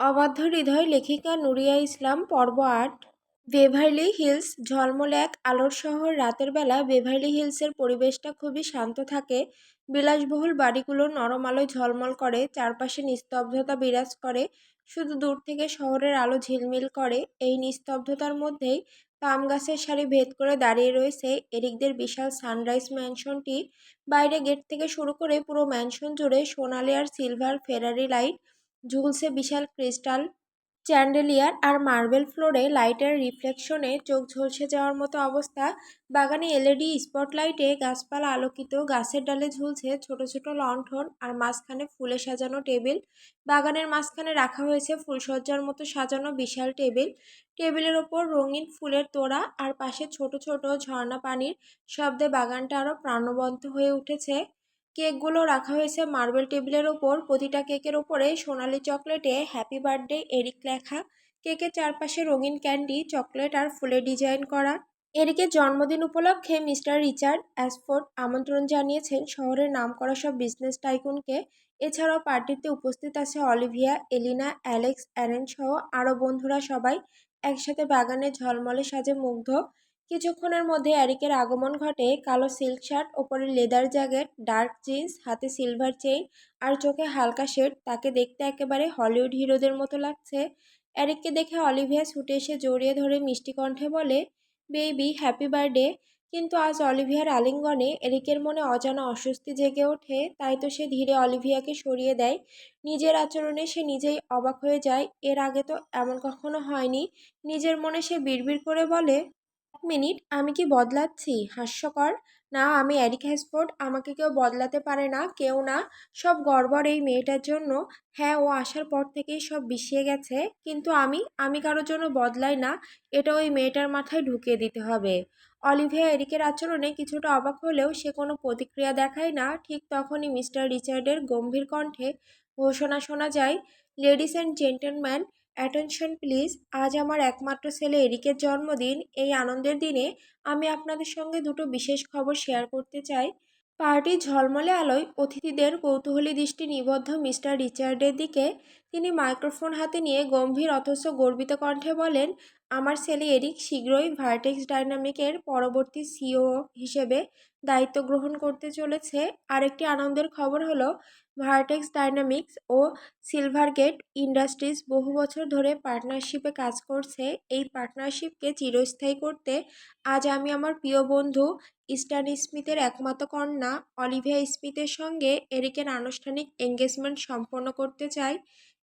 অবাধ্য হৃদয় লেখিকা নুরিয়া ইসলাম, পর্ব আট বেভারলি হিলস, ঝলমল এক আলোর শহর। রাতের বেলা বেভারলি হিলসের পরিবেশটা খুবই শান্ত থাকে। বিলাসবহুল বাড়িগুলো নরম আলোয় ঝলমল করে, চারপাশে নিস্তব্ধতা বিরাজ করে, শুধু দূর থেকে শহরের আলো ঝিলমিল করে। এই নিস্তব্ধতার মধ্যেই পাম গাছের সারি ভেদ করে দাঁড়িয়ে রয়েছে এরিকদের বিশাল সানরাইজ ম্যানশনটি। বাইরে গেট থেকে শুরু করে পুরো ম্যানশন জুড়ে সোনালি আর সিলভার ফেরারি লাইট ঝুলছে বিশাল ক্রিস্টাল চ্যান্ডেলিয়ার আর মার্বেল ফ্লোরে লাইটের রিফ্লেকশনে চোখ ঝলসে যাওয়ার মতো অবস্থা। বাগানে এলইডি স্পটলাইটে গাছপালা আলোকিত, গাছের ডালে ঝুলছে ছোট ছোট লণ্ঠন আর মাঝখানে ফুলে সাজানো টেবিল। বাগানের মাঝখানে রাখা হয়েছে ফুলসজ্জার মতো সাজানো বিশাল টেবিল। টেবিলের ওপর রঙিন ফুলের তোড়া আর পাশে ছোট ছোট ঝর্ণা পানির শব্দে বাগানটা আরও প্রাণবন্ত হয়ে উঠেছে। কেকগুলো রাখা হয়েছে মার্বেল টেবিলের ওপর। প্রতিটা কেকের ওপরে সোনালি চকলেটে হ্যাপি বার্থডে এরিক লেখা। কেকের চারপাশে রঙিন ক্যান্ডি, চকলেট আর ফুলের ডিজাইন করা। এরিকের জন্মদিন উপলক্ষে মিস্টার রিচার্ড অ্যাসফোর্ড আমন্ত্রণ জানিয়েছেন শহরের নামকরা সব বিজনেস টাইকুনকে। এছাড়াও পার্টিতে উপস্থিত আছে অলিভিয়া, এলিনা, অ্যালেক্স, অ্যারেন সহ আরও বন্ধুরা সবাই। একসাথে বাগানে ঝলমলে সাজে মুগ্ধ। কিছুক্ষণের মধ্যে অ্যারিকের আগমন ঘটে কালো সিল্ক শার্ট, ওপরে লেদার জ্যাকেট, ডার্ক জিন্স, হাতে সিলভার চেইন আর চোখে হালকা শেড। তাকে দেখতে একেবারে হলিউড হিরোদের মতো লাগছে। অ্যারিককে দেখে অলিভিয়া ছুটে এসে জড়িয়ে ধরে মিষ্টি কণ্ঠে বলে, বেবি, হ্যাপি বার্থডে। কিন্তু আজ অলিভিয়ার আলিঙ্গনে এরিকের মনে অজানা অস্বস্তি জেগে ওঠে। তাই তো সে ধীরে অলিভিয়াকে সরিয়ে দেয়। নিজের আচরণে সে নিজেই অবাক হয়ে যায়। এর আগে তো এমন কখনো হয়নি। নিজের মনে সে বিড়বিড় করে বলে এক মিনিট, আমি কি বদলাচ্ছি? হাস্যকর। না, আমি অ্যারিক হ্যাসফোর্ড। আমাকে কেউ বদলাতে পারে না, কেউ না। সব গড়বড় এই মেয়েটার জন্য। হ্যাঁ ও আসার পর থেকেই সব বিষিয়ে গেছে। কিন্তু আমি? আমি কারোর জন্য বদলাই না। এটা ওই মেয়েটার মাথায় ঢুকিয়ে দিতে হবে। অলিভিয়া এরিকের আচরণে কিছুটা অবাক হলেও সে কোনো প্রতিক্রিয়া দেখায় না। ঠিক তখনই মিস্টার রিচার্ডের গম্ভীর কণ্ঠে ঘোষণা শোনা যায়, ladies and gentleman attention please আজ আমার একমাত্র ছেলে এরিকের জন্মদিন। এই আনন্দের দিনে আমি আপনাদের সঙ্গে দুটো বিশেষ খবর শেয়ার করতে চাই। পার্টির ঝলমলে আলোয় অতিথিদের কৌতূহলী দৃষ্টি নিবদ্ধ মিস্টার রিচার্ডের দিকে। তিনি মাইক্রোফোন হাতে নিয়ে গম্ভীর অথচ গর্বিত কণ্ঠে বলেন, আমার ছেলে এরিক শীঘ্রই ভার্টেক্স ডাইনামিকের পরবর্তী সিও হিসেবে দায়িত্ব গ্রহণ করতে চলেছে। আরেকটি আনন্দের খবর হলো, ভার্টেক্স ডাইনামিক্স ও সিলভারগেট ইন্ডাস্ট্রিজ বহু বছর ধরে পার্টনারশিপে কাজ করছে। এই পার্টনারশিপকে চিরস্থায়ী করতে আজ আমি আমার প্রিয় বন্ধু ইস্টার্ন স্মিথের একমাত্র কন্যা অলিভিয়া স্মিথের সঙ্গে এরিকের আনুষ্ঠানিক এঙ্গেজমেন্ট সম্পন্ন করতে চাই।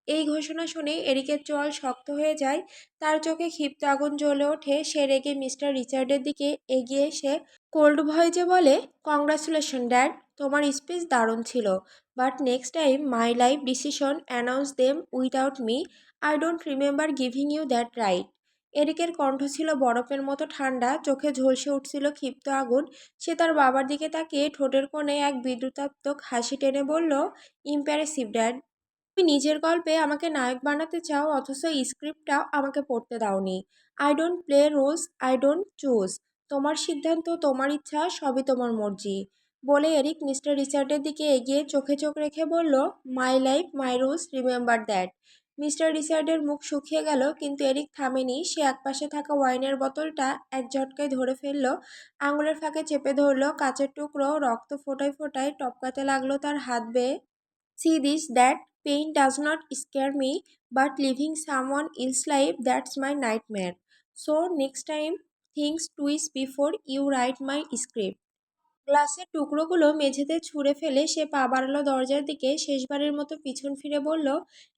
এই ঘোষণা শুনে এরিকের চোয়াল শক্ত হয়ে যায়। তার চোখে ক্ষিপ্ত আগুন জ্বলে ওঠে। সে রেগে মিস্টার রিচার্ডের দিকে এগিয়ে এসে, কোল্ড ভয়েজে বলে? Congratulation, dad. তোমার স্পিচ দারুণ ছিল। But next time my life decision announce them without me. I don't remember giving you that right. এরিকের কণ্ঠ ছিল বরফের মতো ঠান্ডা। চোখে ঝলসে উঠছিল ক্ষিপ্ত আগুন। সে তার বাবার দিকে তাকিয়ে ঠোঁটের কোণে এক বিদ্যুতাত্মক হাসি টেনে বলল, ইম্প্যারেসিভ, ড্যাড। তুমি নিজের গল্পে আমাকে নায়ক বানাতে চাও, অথচ স্ক্রিপ্টটাও আমাকে পড়তে দাওনি। I don't play rules I don't choose তোমার সিদ্ধান্ত, তোমার ইচ্ছা, সবই তোমার মর্জি। বলে এরিক মিস্টার রিচার্ডের দিকে এগিয়ে চোখে চোখ রেখে বলল my life my rules remember that mister রিচার্ডের মুখ শুকিয়ে গেল, কিন্তু এরিক থামেনি। সে একপাশে থাকা ওয়াইনের বোতলটা এক ঝটকায় ধরে ফেলল, আঙুলের ফাঁকে চেপে ধরলো, কাচের টুকরো রক্ত ফোটায় ফোটায় টপকাতে লাগল তার হাত বেয়ে। See this that pain does not scare me but living someone else life that's my nightmare so next time things twice before you write my script গ্লাসের টুকরোগুলো মেঝেতে ছুঁড়ে ফেলে সে পা বাড়ালো দরজার দিকে, শেষবারের মতো পিছন ফিরে বলল,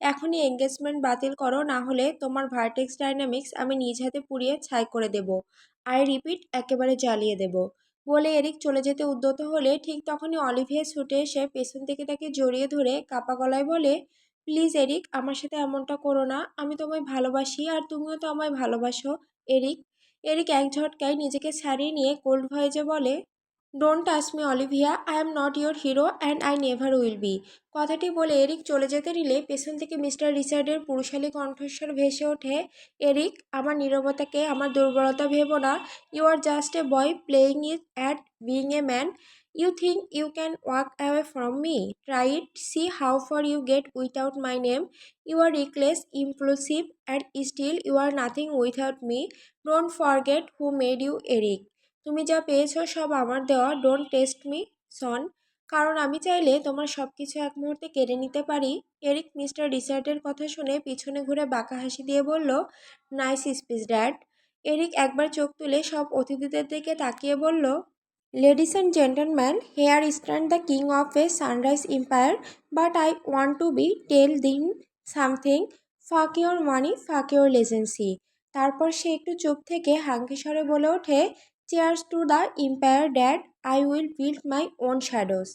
এখনই এঙ্গেজমেন্ট বাতিল করো, না হলে তোমার ভার্টেক্স ডাইনামিক্স আমি নিজ হাতে পুড়িয়ে ছাই করে দেব। আই রিপিট একেবারে জ্বালিয়ে দেব। বলে এরিক চলে যেতে উদ্যত হলে ঠিক তখনই অলিভিয়া ছুটে এসে পেছন থেকে তাকে জড়িয়ে ধরে কাপা গলায় বলে, প্লিজ এরিক, আমার সাথে এমনটা করো না। আমি তোমায় ভালোবাসি আর তুমিও তো আমায় ভালোবাসো, এরিক। এরিক এক ঝটকায় নিজেকে ছাড়িয়ে নিয়ে কোল্ড ভয়েজে বলে don't touch me Olivia I am not your hero and I never will be কথাটি বলে এরিক চলে যেতে নিলে পেছন থেকে মিস্টার রিচার্ডের পুরুষালী কণ্ঠস্বর ভেসে ওঠে। এরিক, আমার নীরবতাকে, আমার দুর্বলতা ভেবো না। You are just a boy playing it at being a man you think you can walk away from me try it see how far you get without my name you are reckless impulsive and still you are nothing without me don't forget who made you Eric তুমি যা পেয়েছ সব আমার দেওয়া। Don't test me সন কারণ আমি চাইলে তোমার সব কিছু এক মুহূর্তে কেড়ে নিতে পারি। এরিক মিস্টার রিচার্ডের কথা শুনে পিছনে ঘুরে বাঁকা হাসি দিয়ে বলল নাইস স্পিচ ড্যাড এরিক একবার চোখ তুলে সব অতিথিদের দিকে তাকিয়ে বলল ladies and gentleman here stand the king of a sunrise empire but I want to be telling something fuck your money fuck your legacy তারপর সে একটু চুপ থেকে হাঙ্কি স্বরে বলে ওঠে cheers to the empire dad I will build my own shadows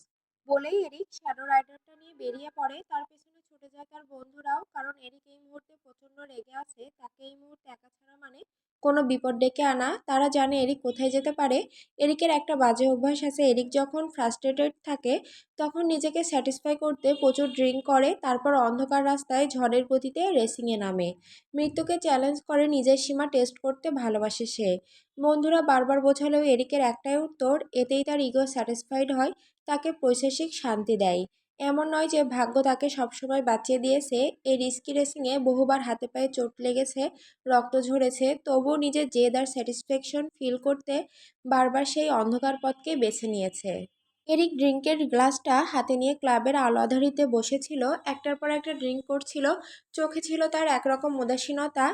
বলেই Eric shadow রাইডারটা নিয়ে বেরিয়ে পড়ে, তার পেছনে ছুটে যায় তার বন্ধুরাও। কারণ এরিক এই মুহূর্তে প্রচণ্ড রেগে আছে, তাকে এই মুহূর্তে একা ছাড়া মানে কোনো বিপদ ডেকে আনা। তারা জানে এরিক কোথায় যেতে পারে। এরিকের একটা বাজে অভ্যাস আছে, এরিক যখন ফ্রাস্ট্রেটেড থাকে, তখন নিজেকে স্যাটিসফাই করতে প্রচুর ড্রিঙ্ক করে, তারপর অন্ধকার রাস্তায় ঝড়ের গতিতে রেসিংয়ে নামে। মৃত্যুকে চ্যালেঞ্জ করে নিজের সীমা টেস্ট করতে ভালোবাসে সে। বন্ধুরা বারবার বোঝালেও এরিকের একটাই উত্তর, এতেই তার ইগো স্যাটিসফাইড হয়, তাকে পৈশাসিক শান্তি দেয়। এমন নয় যে ভাগ্য তাকে সবসময় বাঁচিয়ে দিয়েছে। এই রিস্কি রেসিংয়ে বহুবার হাতে পায়ে চোট লেগেছে, রক্ত ঝরেছে, তবুও নিজের জেদ আর স্যাটিসফ্যাকশন ফিল করতে বারবার সেই অন্ধকার পথকে বেছে নিয়েছে। এরিক ড্রিঙ্কের গ্লাসটা হাতে নিয়ে ক্লাবের আলো আধারিতে বসেছিল। একটার পর একটা ড্রিঙ্ক করছিল। চোখে ছিল তার একরকম উদাসীনতা।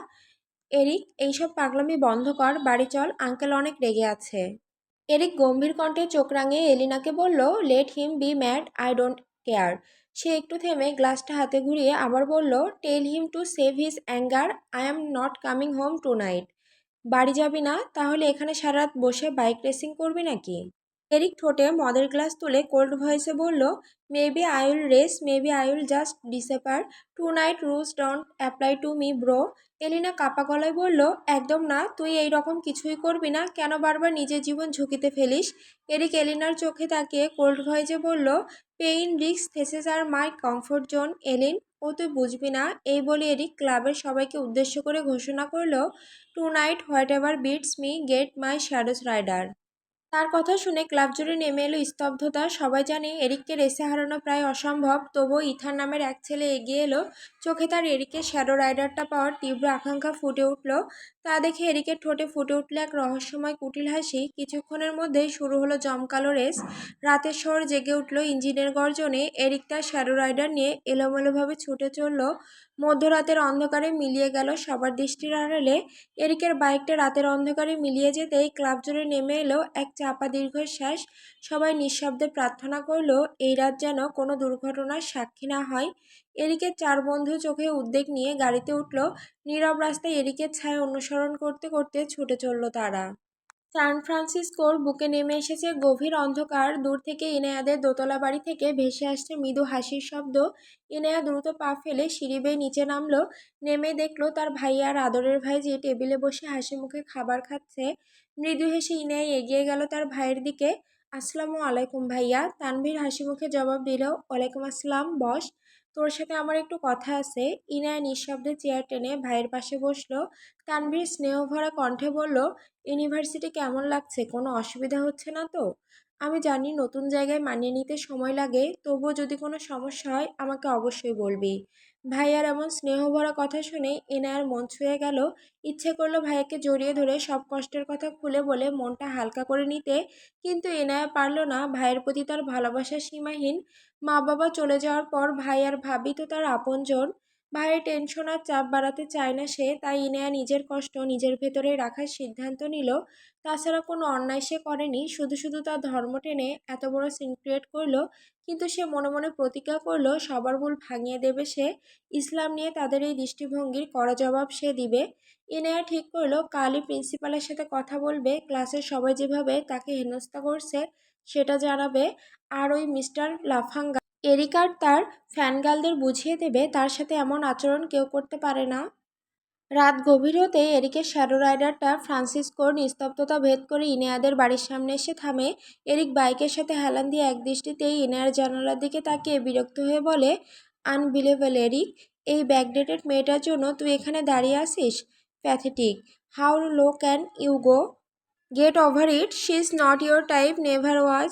এরিক, এইসব পাগলামি বন্ধ কর, বাড়ি চল আঙ্কেল অনেক রেগে আছে। এরিক গম্ভীর কণ্ঠে চোখ রাঙিয়ে এলিনাকে বলল let him be mad I don't care. সে একটু থেমে গ্লাসটা হাতে ঘুরিয়ে আবার বলল tell him to save his anger I am not coming home tonight বাড়ি যাবি না? তাহলে এখানে সারা রাত বসে বাইক রেসিং করবি নাকি? এরিক ঠোঁটে মদের গ্লাস তুলে কোল্ড ভয়েসে বলল maybe I will race maybe I will just disappear tonight rules don't apply to me bro Elina কাপা গলায় বলল, একদম না, তুই এই রকম কিছুই করবি না। কেন বারবার নিজের জীবন ঝুঁকিতে ফেলিস? এরিক এলিনার চোখে তাকিয়ে কোল্ড ভয়েসে বলল পেইন রিক্স থেসেস আর মাই কমফোর্ট জোন এলিন ও তুই বুঝবি না, এই বলে এরিক ক্লাবের সবাইকে উদ্দেশ্য করে ঘোষণা করল tonight whatever beats me get my shadows rider তার কথা শুনে ক্লাব জুড়ে নেমে এলো স্তব্ধতা। সবাই জানে এরিককে রেসে হারানো প্রায় অসম্ভব, তবুও ইথার নামের এক ছেলে এগিয়ে এলো। চোখে তার এরিকের শ্যাডো রাইডারটা পাওয়ার তীব্র আকাঙ্ক্ষা ফুটে উঠল। তা দেখে এরিকের ঠোঁটে ফুটে উঠল এক রহস্যময় কুটিল হাসি। কিছুক্ষণের মধ্যেই শুরু হলো জমকালো রেস। রাতের শহর জেগে উঠল ইঞ্জিনের গর্জনে। এরিক তার শ্যাডো রাইডার নিয়ে এলোমেলোভাবে ছুটে চলল। মধ্যরাতের অন্ধকারে মিলিয়ে গেল সবার দৃষ্টির আড়ালে। এরিকের বাইকটা রাতের অন্ধকারে মিলিয়ে যেতেই ক্লাব জুড়ে নেমে এলো এক চাপা দীর্ঘশ্বাস। সবাই নিঃশব্দে প্রার্থনা করল, এই রাত যেন কোনো দুর্ঘটনার সাক্ষী না হয়। এরিকের চার বন্ধু চোখে উদ্বেগ নিয়ে গাড়িতে উঠল। নীরব রাস্তায় এরিকের ছায়া অনুসরণ করতে করতে ছুটে চলল তারা। সান ফ্রান্সিসকোর বুকে নেমে এসেছে গভীর অন্ধকার। দূর থেকে ইনায়াদের দোতলা বাড়ি থেকে ভেসে আসছে মৃদু হাসির শব্দ। ইনায়া দ্রুত পা ফেলে সিঁড়ি বেয়ে নিচে নামলো। নেমে দেখল তার ভাই আর আদরের ভাই যে টেবিলে বসে হাসি মুখে খাবার খাচ্ছে। মৃদু হেসে ইনায়া এগিয়ে গেল তার ভাইয়ের দিকে। আসসালামু আলাইকুম ভাইয়া। তানভীর হাসি মুখে জবাব দিল, ওয়ালাইকুম আসসালাম, বস। তোর সাথে আমার একটু কথা আছে। ইনায় নিঃশব্দে চেয়ার টেনে ভাইয়ের পাশে বসল। তানভীর স্নেহভরা কণ্ঠে বলল, ইউনিভার্সিটি কেমন লাগছে? কোনো অসুবিধা হচ্ছে না তো? আমি জানি নতুন জায়গায় মানিয়ে নিতে সময় লাগে, তবুও যদি কোনো সমস্যা হয় আমাকে অবশ্যই বলবি। ভাইয়ার এমন স্নেহভরা কথা শুনে এনায়ার মন ছুঁয়ে গেল। ইচ্ছে করল ভাইয়াকে জড়িয়ে ধরে সব কষ্টের কথা খুলে বলে মনটা হালকা করে নিতে। কিন্তু এনায়া পারল না, ভাইয়ের প্রতি তার ভালোবাসা সীমাহীন। মা বাবা চলে যাওয়ার পর ভাই আর ভাবি তো তার আপনজন। ভাইয়ের টেনশন আর চাপ বাড়াতে চায় না সে, তাই ইনেয়া নিজের কষ্ট নিজের ভেতরে রাখার সিদ্ধান্ত নিল। তাছাড়া কোনো অন্যায় সে করেনি, শুধু শুধু তার ধর্ম টেনে এত বড় সিন ক্রিয়েট করল, কিন্তু সে মনে মনে প্রতিজ্ঞা করল, সবার ভুল ভাঙিয়ে দেবে সে, ইসলাম নিয়ে তাদের এই দৃষ্টিভঙ্গির কড়া জবাব সে দিবে। ইনেয়া ঠিক করল, কালই প্রিন্সিপালের সাথে কথা বলবে ক্লাসের সবাই যেভাবে তাকে হেনস্থা করছে, সেটা জানাবে, আর ওই মিস্টার লাফাঙ্গা এরিকার তার ফ্যানগালদের বুঝিয়ে দেবে তার সাথে এমন আচরণ কেউ করতে পারে না। রাত গভীর হতে এরিকের শ্যাডো রাইডারটা ফ্রান্সিসকোর নিস্তব্ধতা ভেদ করে ইনেয়াদের বাড়ির সামনে এসে থামে। এরিক বাইকের সাথে হেলান দিয়ে এক দৃষ্টিতেই ইনেয়ার জানালার দিকে তাকিয়ে বিরক্ত হয়ে বলে আনবিলেবল এরিক, এই ব্যাকডেটেড মেয়েটার জন্য তুই এখানে দাঁড়িয়ে আসিস pathetic. How low can you go. Get over it, she is not your type, never was.